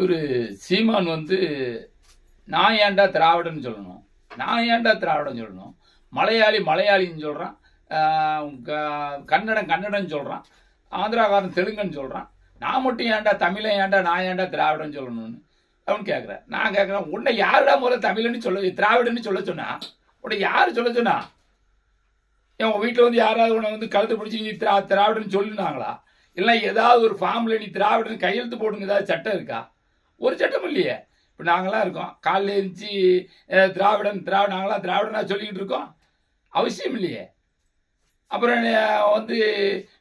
இவர் சீமான் வந்து நான் ஏன்டா திராவிடன்னு சொல்லணும்? நான் ஏன்டா திராவிடன்னு சொல்லணும்? மலையாளி மலையாளின்னு சொல்கிறான் கன்னடம் கன்னடன்னு சொல்கிறான் ஆந்திராக்காரன் தெலுங்குன்னு சொல்கிறான் நான் மட்டும் ஏன்டா தமிழை ஏன்டா நான் ஏன்டா திராவிடன்னு சொல்லணும்னு அவன் கேட்குறேன் நான் கேட்குறேன் உன்னை யாருடா முதல்ல தமிழன்னு சொல்ல திராவிடன்னு சொல்ல சொன்னா? உன்னை யார் சொல்ல சொன்னா? என் வீட்டில் வந்து யாராவது உன்னை வந்து கழுத்து பிடிச்சி நீ திரா திராவிடன்னு சொல்லுனாங்களா? இல்லை ஏதாவது ஒரு ஃபார்மில் நீ திராவிடன்னு கையெழுத்து போடுங்க ஏதாவது சட்டம் இருக்கா? ஒரு சட்டம் இல்லையே. இப்போ நாங்களாம் இருக்கோம். காலைல எழுந்துச்சி திராவிடன் திராவிட நாங்களாம் திராவிடனாக சொல்லிக்கிட்டு இருக்கோம். அவசியம் இல்லையே. அப்புறம் வந்து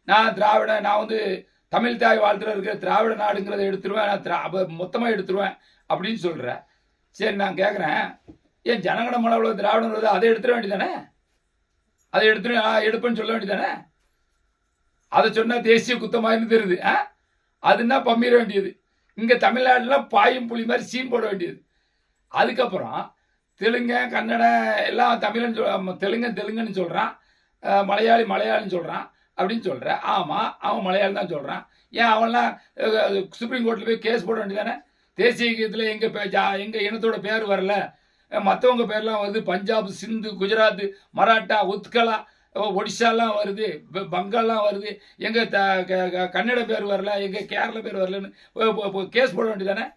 நான் திராவிடன் நான் வந்து தமிழ் தாய் வாழ்த்துல இருக்கிற திராவிட நாடுங்கிறத எடுத்துருவேன். நான் திரா மொத்தமாக எடுத்துருவேன் அப்படின்னு சொல்கிறேன் சரி நான் கேட்குறேன் ஏன் ஜனகண மனவில் திராவிடம் வருது அதை எடுத்துட வேண்டியதானே? அதை எடுத்துரு நான் எடுப்பேன்னு சொல்ல வேண்டியதானே? அதை சொன்னால் தேசிய குத்தமாக தெரியுது. ஆ? அதுன்னா பம்மிட வேண்டியது? இங்கே தமிழ்நாட்டில் பாயும் புலி மாதிரி சீன் போட வேண்டியது. அதுக்கப்புறம் தெலுங்க கன்னடம் எல்லாம் தமிழன் சொல் தெலுங்கன் தெலுங்குன்னு சொல்கிறான் மலையாளி மலையாளின்னு சொல்கிறான் அப்படின்னு சொல்கிற ஆமாம் அவன் மலையாளி தான் சொல்கிறான் ஏன் அவன்லாம் சுப்ரீம் கோர்ட்டில் போய் கேஸ் போட வேண்டியதானே தேசிய கீதத்தில் எங்கள் பே எங்கள் இனத்தோட பேர் வரல. மற்றவங்க பேர்லாம் வந்து பஞ்சாப் சிந்து குஜராத் மராட்டா உத்கலா ஒடிஷாலாம் வருது பங்கால்லாம் வருது. எங்கள் த க- க- கன்னட பேர் வரல எங்கள் கேரள பேர் வரலன்னு கேஸ் போட வேண்டியதானே?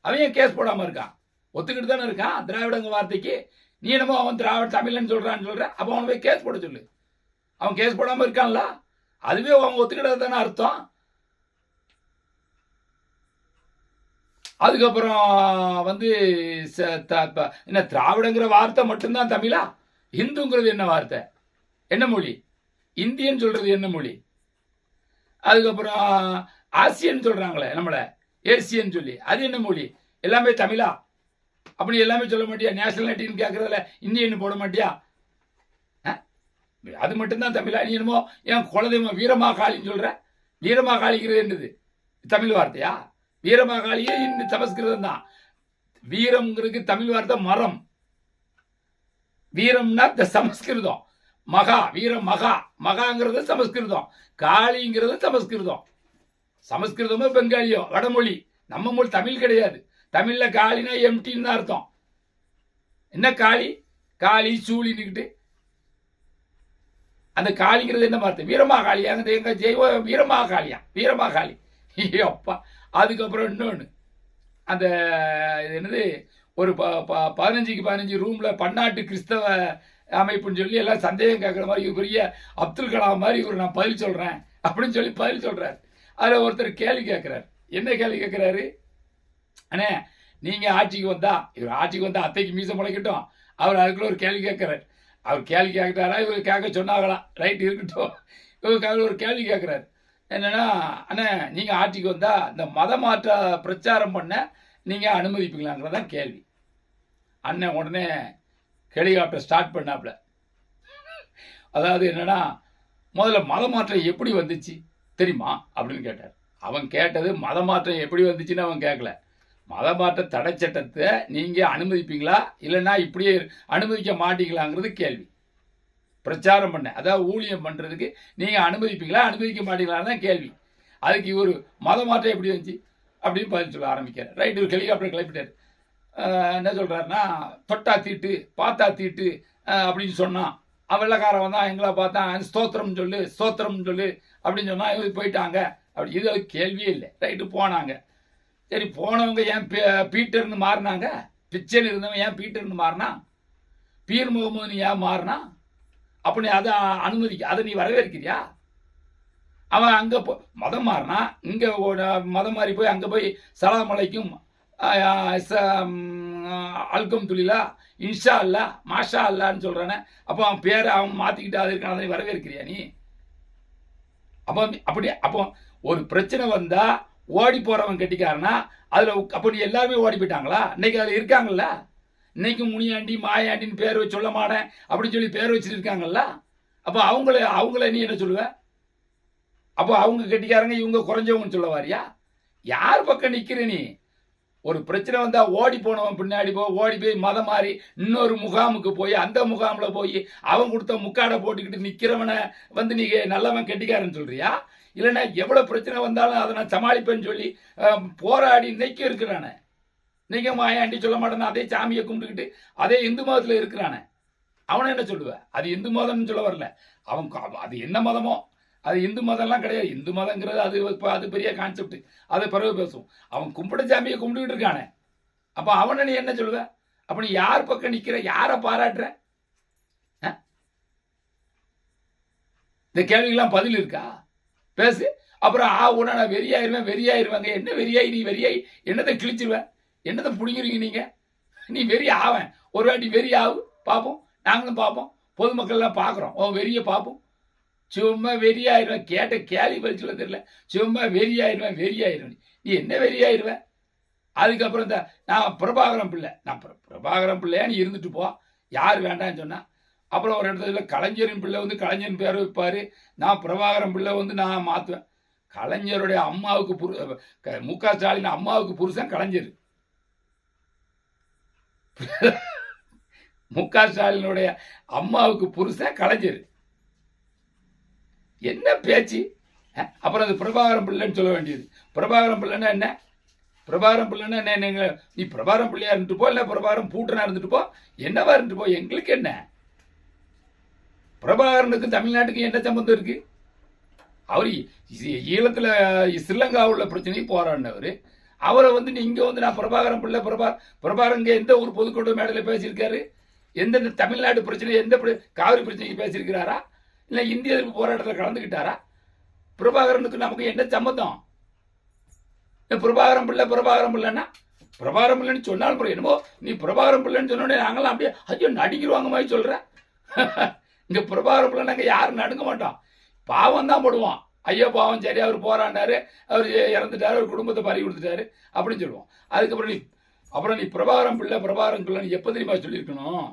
அவன் ஏன் கேஸ் போடாமல் இருக்கான்? ஒத்துக்கிட்டு தானே இருக்கான் திராவிடங்க வார்த்தைக்கு? நீ என்னமோ அவன் திராவிட தமிழன்னு சொல்கிறான்னு சொல்கிற அப்போ அவனை போய் கேஸ் போட சொல்லு. அவன் கேஸ் போடாமல் இருக்கான்ல? அதுவே அவன் ஒத்துக்கிட்டது தானே அர்த்தம். அதுக்கப்புறம் வந்து ச- த- என்ன திராவிடங்கிற வார்த்தை மட்டும்தான் தமிழா? இந்துங்கிறது என்ன வார்த்தை? என்ன மொழி? இந்தியன் சொல்றது என்ன மொழி? அதுக்கப்புறம் ஆசியன் சொல்றாங்களே நம்மள. ஏசியன் சொல்லி. அது என்ன மொழி? எல்லாமே தமிழா? அப்படி எல்லாமே சொல்ல மாட்டியா? நேஷனாலிட்டின்னு கேட்கறதுல இந்தியன்னு போட மாட்டியா? ஆ? அது மட்டும்தான் தமிழா? நீ என்னமோ என் குலதெய்வம் வீரமாகாளின்னு சொல்ற? வீரமாகாளிங்கிறது என்னது? தமிழ் வார்த்தையா? வீரமாகாளியே இன்னும் சமஸ்கிருதம் தான் வீரம்ங்கிறதுக்கு தமிழ் வார்த்தை மரம். வீரம்னா த சமஸ்கிருதம். மகா வீர மகா. மகாங்கிறது சமஸ்கிருதம். காளிங்கிறது சமஸ்கிருதம். சமஸ்கிருதமோ பெங்காலியோ வடமொழி. நம்ம மொழி தமிழ் கிடையாது. தமிழில் காளினா எம்டின்னு தான் அர்த்தம். என்ன காளி? காளி சூழின்னுக்கிட்டு அந்த காளிங்கிறது என்ன பார்த்து வீரமா காளியா அந்த எங்க ஜெய்வ வீரமா காளி அப்பா. அதுக்கப்புறம் இன்னொன்று அந்த இது என்னது? ஒரு ப ப- பதினஞ்சுக்கு பதினஞ்சு ரூமில் பன்னாட்டு கிறிஸ்தவ அமைப்புன்னு சொல்லி எல்லாம் சந்தேகம் கேட்குற மாதிரி இவர் பெரிய அப்துல் கலாம் மாதிரி இவர் நான் பதில் சொல்கிறேன் அப்படின்னு சொல்லி பதில் சொல்கிறார் அதில் ஒருத்தர் கேள்வி கேட்குறாரு. என்ன கேள்வி கேட்குறாரு? அண்ணே நீங்கள் ஆட்சிக்கு வந்தா இவர் ஆட்சிக்கு வந்தால் அத்தைக்கு மீசம் முளைக்கட்டும். அவர் அதுக்குள்ள ஒரு கேள்வி கேட்குறாரு. அவர் கேள்வி கேட்குறாரா? இவர் கேட்க சொன்னாங்களாம் ரைட் இருக்கட்டும். இவருக்கு அவர் ஒரு கேள்வி கேட்குறாரு. என்னென்னா அண்ணே நீங்கள் ஆட்சிக்கு வந்தால் இந்த மத மாற்ற பிரச்சாரம் பண்ண நீங்கள் அனுமதிப்பீங்களாங்கிறதான் கேள்வி. அண்ணன் உடனே ஹெலிகாப்டர் ஸ்டார்ட் பண்ணாப்புல அதாவது என்னன்னா முதல்ல மத மாற்றம் எப்படி வந்துச்சு தெரியுமா? அப்படின்னு கேட்டார். அவன் கேட்டது மத மாற்றம் எப்படி வந்துச்சுன்னு அவன் கேட்கல மத மாற்ற தடை சட்டத்தை நீங்கள் அனுமதிப்பீங்களா? இல்லைன்னா இப்படியே அனுமதிக்க மாட்டீங்களாங்கிறது கேள்வி. பிரச்சாரம் பண்ண அதாவது ஊழியம் பண்ணுறதுக்கு நீங்கள் அனுமதிப்பீங்களா அனுமதிக்க மாட்டீங்களான்னு தான் கேள்வி. அதுக்கு இவர் மத மாற்றம் எப்படி வந்துச்சு? அப்படின்னு பதில் சொல்ல ஆரம்பிக்கிறார். ரைட் ஒரு ஹெலிகாப்டர் கிளப்பிட்டார் என்ன சொல்கிறாருன்னா தொட்டா தீட்டு பார்த்தா தீட்டு அப்படின்னு சொன்னான். அவன் வெள்ளக்காரன் வந்தான் எங்களை பார்த்தான் ஸ்தோத்திரம் சொல்லு ஸ்தோத்திரம் சொல்லு அப்படின்னு சொன்னால் இவங்க போயிட்டாங்க. அப்படி இது கேள்வியே இல்லை. ரைட்டு போனாங்க. சரி போனவங்க ஏன் பீ- பீட்டர்னு மாறினாங்க? பிச்சன் இருந்தவன் ஏன் பீட்டர்னு மாறினா? பீர் முகமது ஏன் மாறினா? அப்படி அதை அனுமதிக்க அதை நீ வரவேற்கிறியா? அவன் அங்கே போ மதம் மாறினா இங்கே மதம் மாறி போய் அங்கே போய் சலாமலைக்கும் அல்கம் துலிலா இன்ஷா அல்லா மாஷா அல்லான்னு சொல்கிறானே அப்போ அவன் பேரை அவன் மாற்றிக்கிட்டு அதற்கான வரவேற்கிறியா நீ? அப்போ அப்படி அப்போ ஒரு பிரச்சனை வந்தா ஓடி போறவன் கட்டிக்காரனா அதுல அப்படி அப்போ நீ எல்லாருமே ஓடி போயிட்டாங்களா? இன்னைக்கு அதுல இருக்காங்கல்ல? இன்னைக்கு முனியாண்டி மாயாண்டின்னு பேர் வச்சு சொல்ல மாட்டேன் அப்படின்னு சொல்லி பேர் வச்சுட்டு இருக்காங்கல்ல? அப்போ அவங்கள அவங்கள நீ என்ன சொல்லுவ? அப்போ அவங்க கட்டிக்காரங்க இவங்க குறைஞ்சவங்கன்னு சொல்ல வாரியா? யார் பக்கம் நிற்கிற நீ? ஒரு பிரச்சனை வந்தா ஓடி போனவன் பின்னாடி போ ஓடி போய் மதம் மாறி இன்னொரு முகாமுக்கு போய் அந்த முகாமில் போய் அவன் கொடுத்த முக்காடை போட்டுக்கிட்டு நிற்கிறவனை வந்து நீ நல்லவன் கெட்டிக்காரன்னு சொல்றியா? இல்லைன்னா எவ்வளோ பிரச்சனை வந்தாலும் அதை நான் சமாளிப்பேன்னு சொல்லி போராடி இன்னைக்கும் இருக்கிறானே. இன்னைக்கும் மாயாண்டி சொல்ல மாட்டேன்னு அதே சாமியை கும்பிட்டுக்கிட்டு அதே இந்து மதத்தில் இருக்கிறானே. அவனை என்ன சொல்லுவேன் அது இந்து மதம்னு சொல்ல வரல. அவன் அது என்ன மதமோ? அது இந்து மதம்லாம் கிடையாது. இந்து மதங்கிறது அது இப்போ அது பெரிய கான்செப்ட் அதை பிறகு பேசுவோம். அவன் கும்பிட சாமியை கும்பிட்டுக்கிட்டு இருக்கானே. அப்போ அவனை நீ என்ன சொல்லுவ? அப்போ நீ யார் பக்கம் நிற்கிற யாரை பாராட்டுற? இந்த கேள்விக்கெல்லாம் பதில் இருக்கா? பேசு. அப்புறம் ஆ உடனே நான் வெறியாயிருவேன் வெறியாயிருவாங்க. என்ன வெறியாயி நீ வெறியாயி? என்னத்தை கிழிச்சிருவேன் என்னத்தை பிடிங்கிறீங்க நீங்கள் நீ வெறி ஆவேன் ஒரு வாட்டி வெறி ஆகு பார்ப்போம் நாங்களும் பார்ப்போம் பொதுமக்கள் எல்லாம் பார்க்குறோம். உன் வெறியை பார்ப்போம் சும்மா வெறியாயிருவேன். கேட்ட கேள்வி பதில் சொல்ல தெரியல. சும்மா வெறியாயிருவேன் வெறியாயிருவேன். நீ என்ன வெறியாயிருவேன் அதுக்கப்புறம் இந்த நான் பிரபாகரம் பிள்ளை. நான் பிரபாகரம் பிள்ளையான்னு இருந்துட்டு போ. யார் வேண்டாம்னு சொன்னால் அப்புறம் ஒரு இடத்துல கலைஞரின் பிள்ளை வந்து கலைஞரின் பேர் வைப்பார். நான் பிரபாகரம் பிள்ளை வந்து நான் மாற்றுவேன் கலைஞருடைய அம்மாவுக்கு புரு மு க ஸ்டாலின் அம்மாவுக்கு புருஷன் கலைஞர். மு க ஸ்டாலினுடைய அம்மாவுக்கு புருஷன் கலைஞர். என்ன பேச்சு? அப்புறம் அது பிரபாகரம் பிள்ளைன்னு சொல்ல வேண்டியது. பிரபாகரம் பிள்ளைன்னா என்ன? பிரபாகரம் பிள்ளைன்னா என்ன? நீங்க நீ பிரபாகரம் பிள்ளையா இருந்துட்டு போ இல்லை பிரபாகரம் பூட்டனா இருந்துட்டு போ? என்னவா இருந்துட்டு போ? எங்களுக்கு என்ன? பிரபாகரனுக்கு தமிழ்நாட்டுக்கு என்ன சம்பந்தம் இருக்கு? அவர் ஈழத்தில் ஸ்ரீலங்கா உள்ள பிரச்சனைக்கு போராடினவர். அவரை வந்து நீ இங்கே வந்து நான் பிரபாகரம் பிள்ளை பிரபா பிரபாகரங்க எந்த ஒரு பொதுக்கூட்ட மேடையில் பேசியிருக்காரு? எந்தெந்த தமிழ்நாடு பிரச்சனை எந்த காவிரி பிரச்சனைக்கு பேசியிருக்கிறாரா? இல்லை இந்திய எதிர்ப்பு போராட்டத்தில் கலந்துக்கிட்டாரா பிரபாகரனுக்கு நமக்கு என்ன சம்மந்தம்? பிரபாகரம் பிள்ளை பிரபாகரம் பிள்ளைன்னா? பிரபாகரம் பிள்ளைன்னு சொன்னாலும் என்னமோ நீ பிரபாகரம் பிள்ளைன்னு சொன்னோடனே நாங்களாம் அப்படியே ஐயோ நடிக்கிறவாங்க மாதிரி சொல்கிறேன் இங்கே பிரபாகரம் பிள்ளை நாங்கள் யாரும் நடுங்க மாட்டோம். பாவம் தான் போடுவோம். ஐயோ பாவம் சரி அவர் போராண்டாரு அவர் இறந்துட்டாரு அவர் குடும்பத்தை பறி கொடுத்துட்டாரு அப்படின்னு சொல்லுவோம். அதுக்கப்புறம் நீ அப்புறம் நீ பிரபாகரம் பிள்ளை பிரபாகரம் பிள்ளைன்னு எப்போ தெரியுமா சொல்லியிருக்கணும்?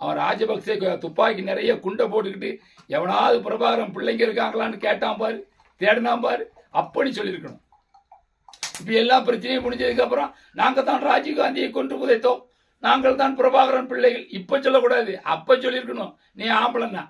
அவன் ராஜபக்சே துப்பாக்கி நிறைய குண்டை போட்டுக்கிட்டு எவனாவது பிரபாகரம் பிள்ளைங்க இருக்காங்களான்னு கேட்டான் பாரு தேடினான் பாரு அப்படி சொல்லியிருக்கணும். இப்போ எல்லா பிரச்சனையும் முடிஞ்சதுக்கு அப்புறம் நாங்கள் தான் ராஜீவ் காந்தியை கொன்று புதைத்தோம். நாங்கள் தான் பிரபாகரன் பிள்ளைகள். இப்போ சொல்லக்கூடாது. அப்போ சொல்லியிருக்கணும். நீ ஆம்பளைன்னா.